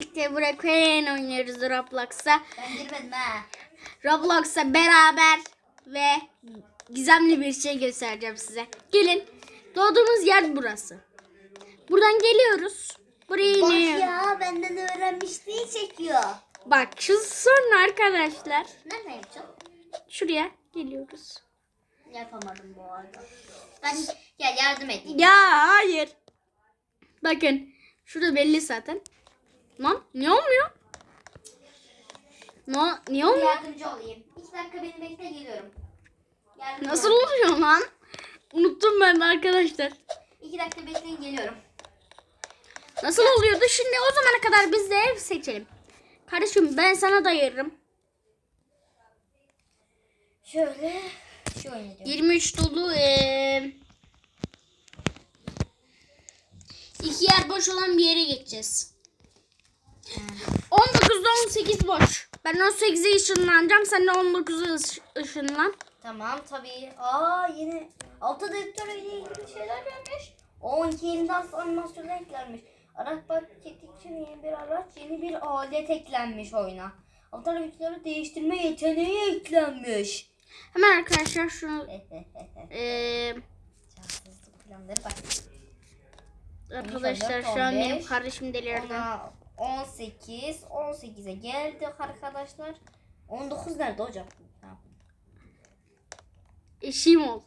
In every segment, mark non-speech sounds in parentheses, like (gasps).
birlikte Burak Queen oynuyoruz Roblox'a. Ben girmedim ha. Roblox'a beraber ve gizemli bir şey göstereceğim size. Gelin. Doğduğumuz yer burası. Buradan geliyoruz. Buraya Bak ya benden öğrenmişliği çekiyor. Bak şu sonra arkadaşlar. Nereden yapacağım? Şuraya geliyoruz. Yapamadım bu arada. Ben gel yardım edeyim. Ya hayır. Bakın. Şurada belli zaten. Lan niye olmuyor? Ne, niye olmuyor? Yardımcı olayım. İki dakika beni bekle geliyorum. Yardımcı Nasıl olayım. oluyor lan? Unuttum ben de arkadaşlar. İki dakika bekleyin geliyorum. Nasıl oluyordu? Şimdi o zamana kadar biz de ev seçelim. Kardeşim ben sana dayarım. Şöyle şu oynayacağım. 23 dolu eee iki yer boş olan bir yere geçeceğiz. 19'da 18 boş. Ben 18'e ışınlanacağım. Sen de 19'a ış- ışınlan. Tamam tabii. Aa yeni altta dedektörü ile ilgili şeyler gelmiş. 12 yeniden animasyonu eklenmiş. Araç paketi için yeni bir araç, yeni bir alet eklenmiş oyuna. Altta dedektörü değiştirme yeteneği eklenmiş. Hemen arkadaşlar şunu (laughs) planları bak. arkadaşlar şu an benim kardeşim delirdi. Ona 18, 18'e geldik arkadaşlar. 19 nerede hocam? Ha. Eşim ol.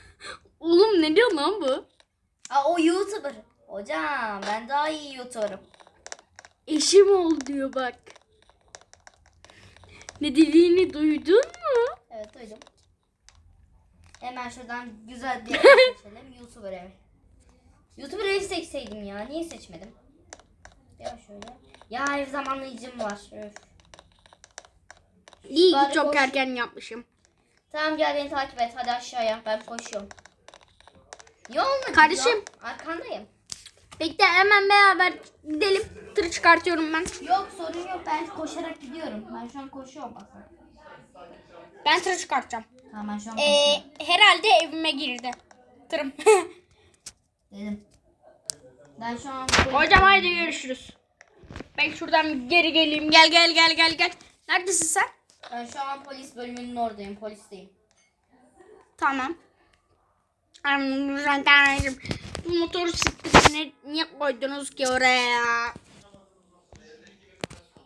(laughs) Oğlum ne diyor lan bu? Aa o YouTuber. Hocam ben daha iyi YouTuber'ım. Eşim ol diyor bak. Ne dediğini duydun mu? Evet duydum. Hemen şuradan güzel bir ev (laughs) seçelim. YouTuber evi. YouTuber evi seçseydim ya. Niye seçmedim? Ya şöyle. Ya ev zamanlayıcım var. Öf. İyi Bari çok koş. erken yapmışım. Tamam gel beni takip et. Hadi aşağıya. Ben koşuyorum. Niye olmadı Kardeşim. ya? Arkandayım. Bekle hemen beraber gidelim. Tır çıkartıyorum ben. Yok sorun yok. Ben koşarak gidiyorum. Ben şu an koşuyorum bakın. Ben tır çıkartacağım. Tamam ben şu an Ee, koşuyorum. herhalde evime girdi. Tırım. (laughs) Dedim. Ben şu an Hocam haydi görüşürüz. Ben şuradan geri geleyim. Gel gel gel gel gel. Neredesin sen? Ben şu an polis bölümünün oradayım. Polisteyim. Tamam. Arkadaşım bu motor sikletini niye koydunuz ki oraya?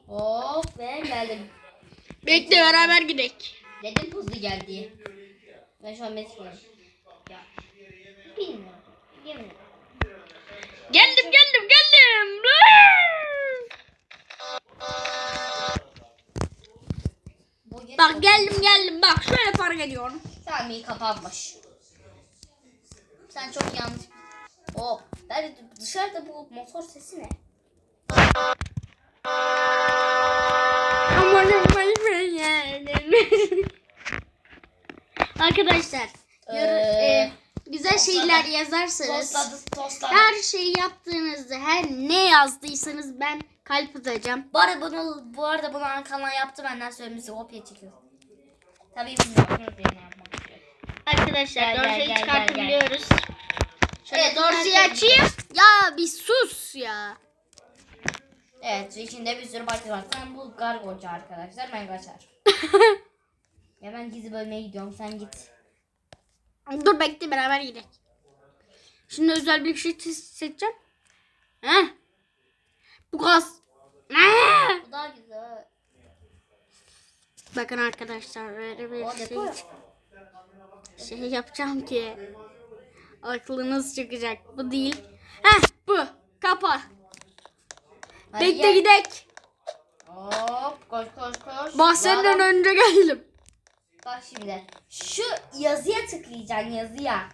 Hop ve geldim. Bekle beraber gidelim. Dedim hızlı gel diye. Ben şu an metroyum. Ya. Bilmiyorum. Bilmiyorum. Geldim geldim geldim. Bak geldim geldim bak şöyle fark ediyorum. Tamam iyi kapanmış. Sen çok yanlış. Hop. Ben dışarıda bu motor sesi ne? (laughs) Arkadaşlar yor- Ee, e, güzel tosladı. şeyler yazarsanız tosladı. her şeyi yaptığınızda her ne yazdıysanız ben kalp atacağım. Bu arada bunu, bu arada bunu Ankan'la yaptı benden söylemesi kopya çekiyor. Tabii yapmak istiyor. Arkadaşlar Gel, gel, dorseyi gel, gel, çıkartabiliyoruz. Şöyle Evet, dorseyi açayım. Ya bir sus ya. Evet içinde bir sürü parça var. Sen bu gargocu arkadaşlar ben kaçar. (laughs) ya ben gizli bölmeye gidiyorum sen git. Dur bekle beraber gidelim. Şimdi özel bir şey seçeceğim. Heh. Bu gaz. Heh. Bu daha güzel. Bakın arkadaşlar öyle bir O şey, depo. (laughs) şey yapacağım ki aklınız çıkacak. Bu değil. Heh bu. Kapa. Hadi Bekle gidek. Hop koş koş koş. Bak senden Daha- önce geldim. Bak şimdi. Şu yazıya tıklayacaksın yazıya.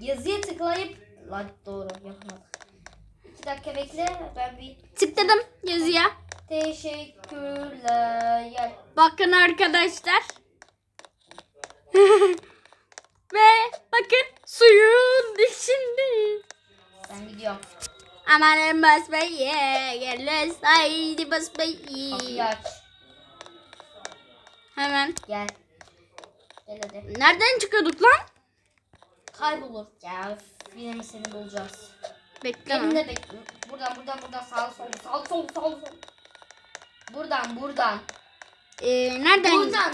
Yazıya tıklayıp. Lan doğru yapmadım. İki dakika bekle ben bir Tıkladım yazıya. teşekkürler. Bakın arkadaşlar. (laughs) Ve bakın suyun içinde. Ben gidiyorum. Aman basmayı gel haydi basmayı. Kapıyı aç. Hemen. Gel. Hadi. Nereden çıkıyorduk lan? Kaybolur. Ya yine mi seni bulacağız? Bekle lan. Elimde bekle. Buradan buradan buradan sağ sol sağ sol sağ sol. Buradan buradan. Ee, nereden? Buradan.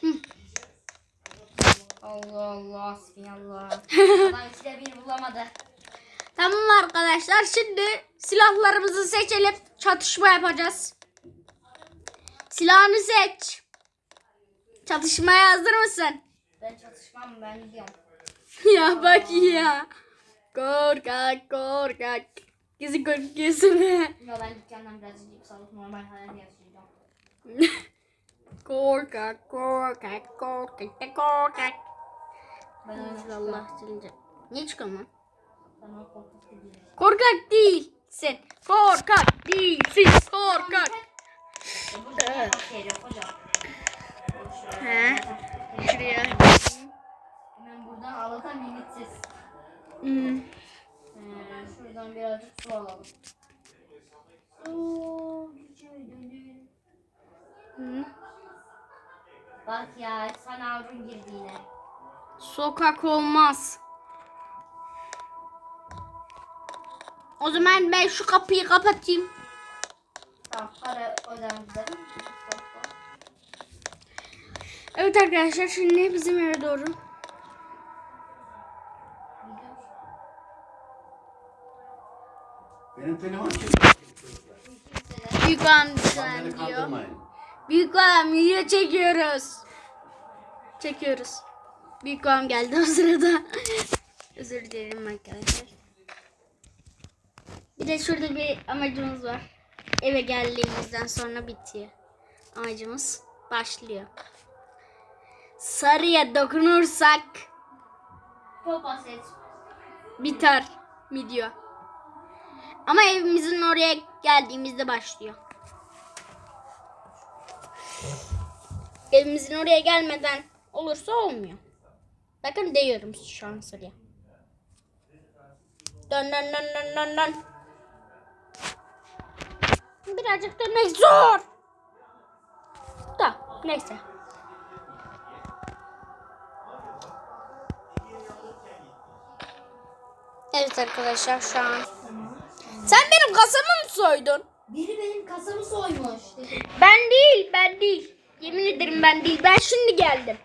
Hı. Allah Allah bismillah. (laughs) Adam ikide bir bulamadı. Tamam arkadaşlar şimdi silahlarımızı seçelim. Çatışma yapacağız. Silahını seç. Çatışmaya hazır mısın? Ben çatışmam ben gidiyorum. (laughs) ya bak ya. Korkak korkak. Gizli korkuyorsun. Ya ben dükkandan birazcık cips alıp normal hayat yaşayacağım. (laughs) korkak korkak korkak korkak. Ben Allah silince. Niye o korkak. Korkak değilsin. Korkak değilsin. Korkak. E, He. Şuraya. Hemen buradan alalım limitsiz. Hmm. Ee, şuradan birazcık su alalım. Gücüdür. Hı. Bak ya sana avrun girdi yine. Sokak olmaz. O zaman ben şu kapıyı kapatayım. Tamam para ödendi. Evet arkadaşlar şimdi bizim eve doğru. Benim telefon kim? Büyük Beni düzen diyor. Büyük babam video çekiyoruz. Çekiyoruz. Büyük babam geldi o sırada. (laughs) Özür dilerim arkadaşlar. Bir de şurada bir amacımız var. Eve geldiğimizden sonra bitiyor. Amacımız başlıyor. Sarıya dokunursak Çok basit. biter video. Ama evimizin oraya geldiğimizde başlıyor. Evimizin oraya gelmeden olursa olmuyor. Bakın değiyorum şu an sarıya. Dön dön dön dön dön dön. Birazcık dönmek zor. Da neyse. Evet arkadaşlar şu an. Sen benim kasamı mı soydun? Biri benim kasamı soymuş. Ben değil, ben değil. Yemin ederim ben değil. Ben şimdi geldim.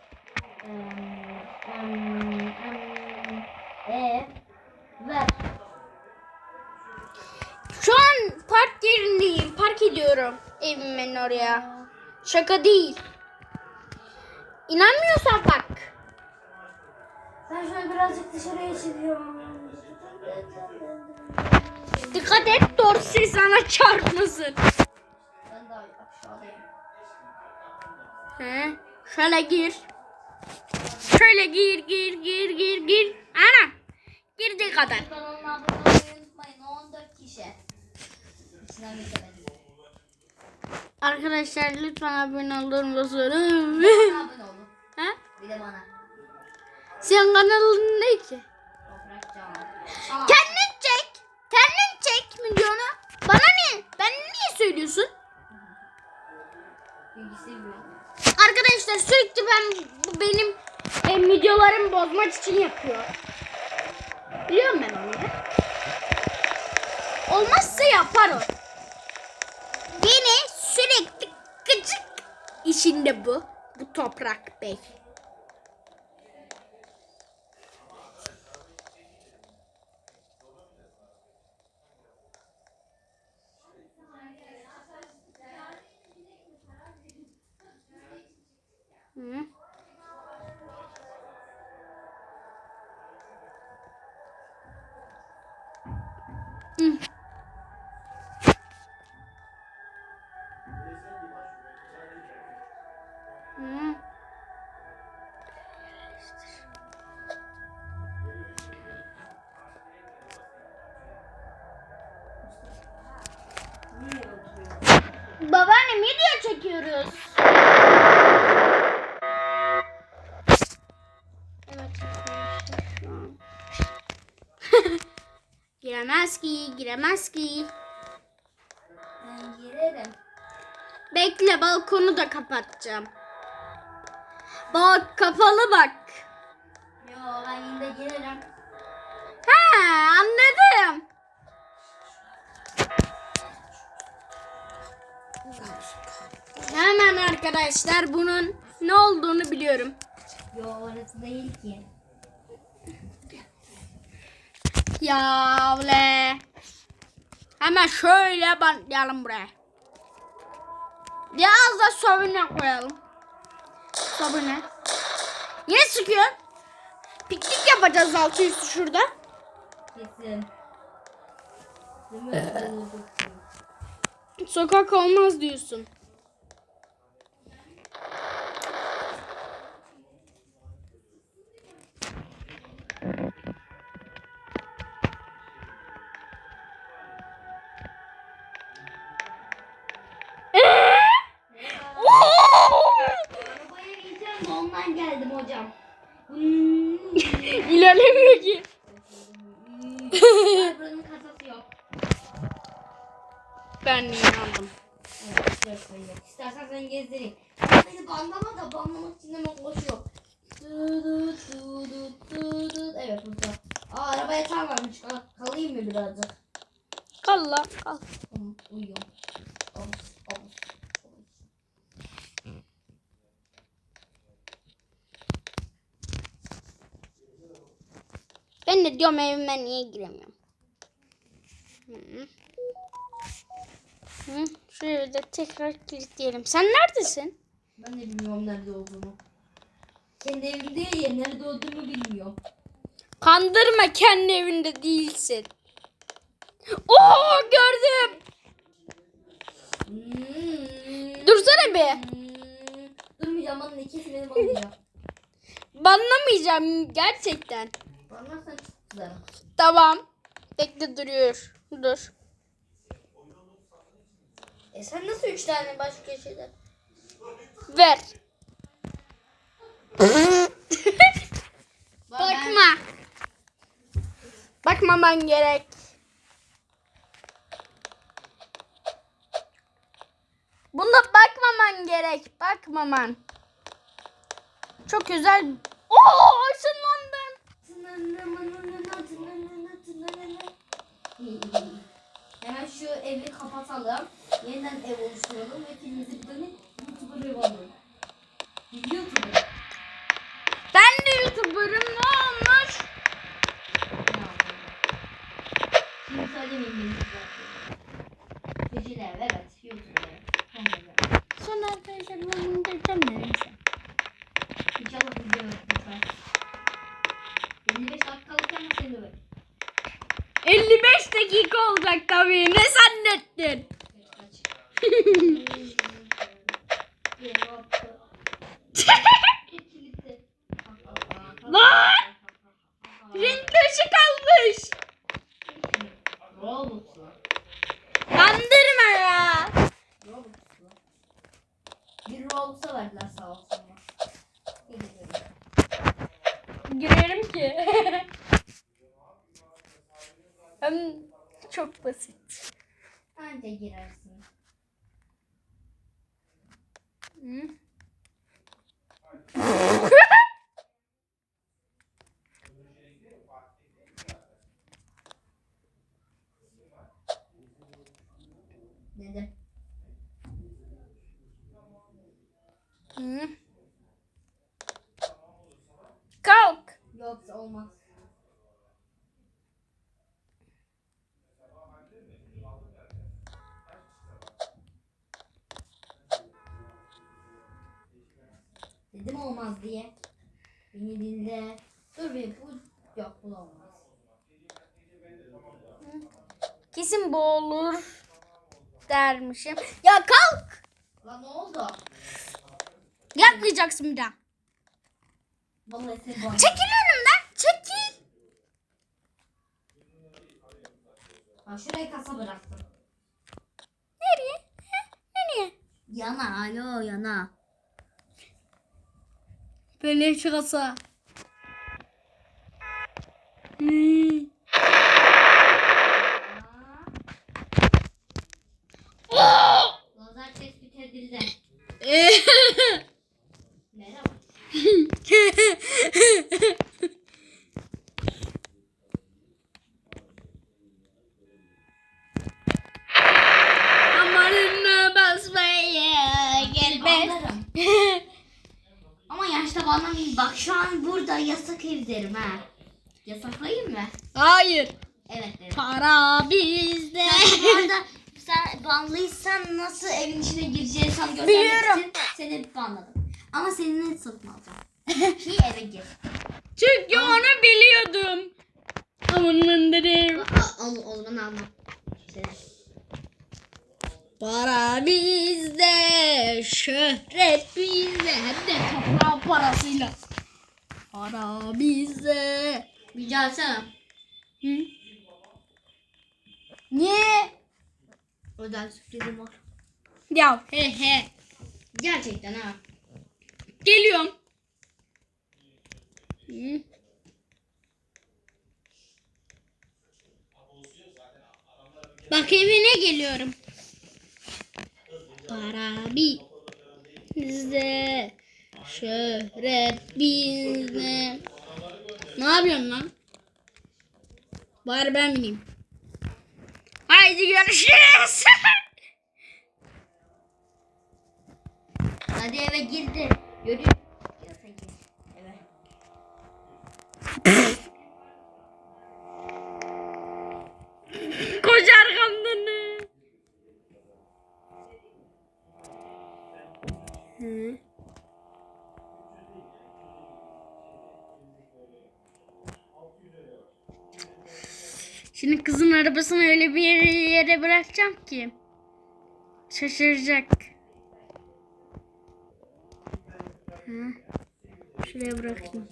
Ver. Şu an park yerindeyim. Park ediyorum evimin oraya. Şaka değil. İnanmıyorsan bak. Ben şöyle birazcık dışarıya çıkıyorum. Dikkat et dorsi sana çarpmasın. Ben daha aşağıdayım. He, şöyle gir. Şöyle gir gir gir gir gir. Ana. Girdiği kadar. Kanalına abone olmayı unutmayın. 14 kişi. İçinden geçemedim. Arkadaşlar lütfen abone olur musunuz? abone olun. He? Bir de bana. Senin kanalın ne ki? Kendin çek. Kendin çek milyonu. Bana ne? Ben niye söylüyorsun? Arkadaşlar sürekli ben benim e, videolarımı bozmak için yapıyor. Biliyorum ben onu. Olmazsa yapar o. Beni sürekli gıcık işinde bu. Bu toprak bey. Hı. Giremez ki, giremez ki. Ben girerim. Bekle balkonu da kapatacağım. Bak kapalı bak. Yo ben yine de girerim. Ha anladım. Hemen arkadaşlar bunun ne olduğunu biliyorum. Yo orası değil ki. Ya ule. Hemen şöyle bantlayalım buraya. Biraz da sobine koyalım. Sobine. Niye sıkıyor? Piknik yapacağız altı üstü şurada. Kesin. Sokak olmaz diyorsun. (laughs) İlerlemiyor ki. Ay, Buranın kasası yok. Ben inandım. Evet, şuraya koyayım. İstersen seni gezdireyim. Beni banlama da banlamak için hemen koşuyor. Dıdıt, dıdıt, dıdıt. Evet burada. Aa araba yatağı varmış. Kal kalayım mı birazcık? Kal lan kal. Tamam uyuyorum. Avuz, Ben de diyorum evime niye giremiyorum. Hı. Hı. Şuraya da tekrar kilitleyelim. Sen neredesin? Ben de bilmiyorum nerede olduğunu. Kendi evimde ya nerede olduğumu bilmiyorum. Kandırma kendi evinde değilsin. Oo gördüm. Hmm. Dursana be. Hmm. Durmayacağım bana ikisi benim alacağım. Banlamayacağım gerçekten. Banlarsan kızarım. Tamam. Bekle duruyor. Dur. E sen nasıl üç tane başka şeyler? Ver. (laughs) Bakma. Bakmaman gerek. Buna bakmaman gerek. Bakmaman. Çok güzel. Oo ışınlandım. Hemen şu evi kapatalım. Yeniden ev oluşturalım ve filmimizi bir tane YouTuber ev alalım. YouTuber. Ben de YouTuber'ım ne olmuş? Şimdi söylemeyeyim benim zaten. Geceler evet YouTuber. Son arkadaşlar bunu da neyse. İnşallah video lütfen. 55 dakikalık ama seni ver. 55 dakika olacak tabii. Ne zannettin? (laughs) Kaç kaç. Bir nokta. Kilitli. Lan! Renkli ışık almış. Robux'la. Kandırma ya. Robux'la. Bir Robux'a verdiler sağ olsunlar. Gidelim. Girerim ki. Hem çok basit. Anca girersin. Hı? Dedim. Hı? Kalk. Yoksa olmaz. Dedim olmaz diye. Beni dinle. Dur bir bu yok bu olmaz. Kesin bu olur dermişim. Ya kalk. Lan ne oldu? Yapmayacaksın bir daha. Vallahi seni. Çekil önümden. Çekil. Bak şuraya kasa bıraktım. Nereye? He? Nereye? Yana alo yana. Böyle şurası. Hmm. (gasps) Lazer tespit edildi. Merhaba. (laughs) banlamayayım. Bak şu an burada yasak ev derim ha. Yasaklayayım mı? Hayır. Evet derim. Para bizde. Sen bu arada sen banlıysan nasıl evin içine gireceğini sana göstermek Biliyorum. için seni banladım. Ama seninle satın alacağım. Ki (laughs) eve gir. Çünkü onu biliyordum. Aman derim. Aa, o, o zaman alma. Seni. Para bizde, şöhret bizde. Hem de toprağın parasıyla. Para bizde. Bir gelsene. Hı? Niye? Özel sürprizim var. Ya he he. Gerçekten ha. Geliyorum. Bak evine geliyorum. Para bizde. Şöhret bizde. Ne yapıyorsun lan? Bari ben bineyim. Haydi görüşürüz. (laughs) Hadi eve girdi. Şimdi kızın arabasını öyle bir yere, yere bırakacağım ki şaşıracak. Hı. Şuraya bırakayım.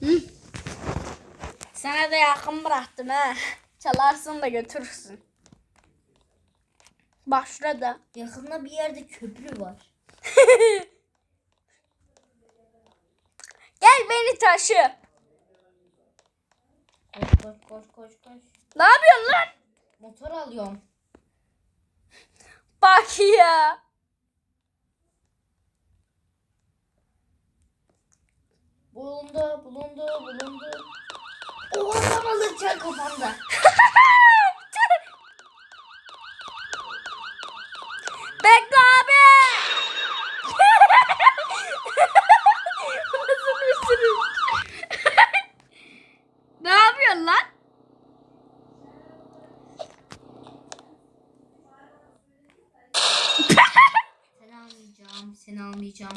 Hı? Sana da yakın bıraktım ha. Çalarsın da götürürsün. Bak şurada. Yakında bir yerde köprü var. (laughs) Gel beni taşı. Koş koş koş koş koş. Ne yapıyorsun lan? Motor alıyorum. Bak ya. Bulundu, bulundu, bulundu. O adam alırken kafamda. (laughs) Bekle abi. Nasıl (laughs) sürüş? ne yapıyorsun lan? Seni almayacağım, seni almayacağım.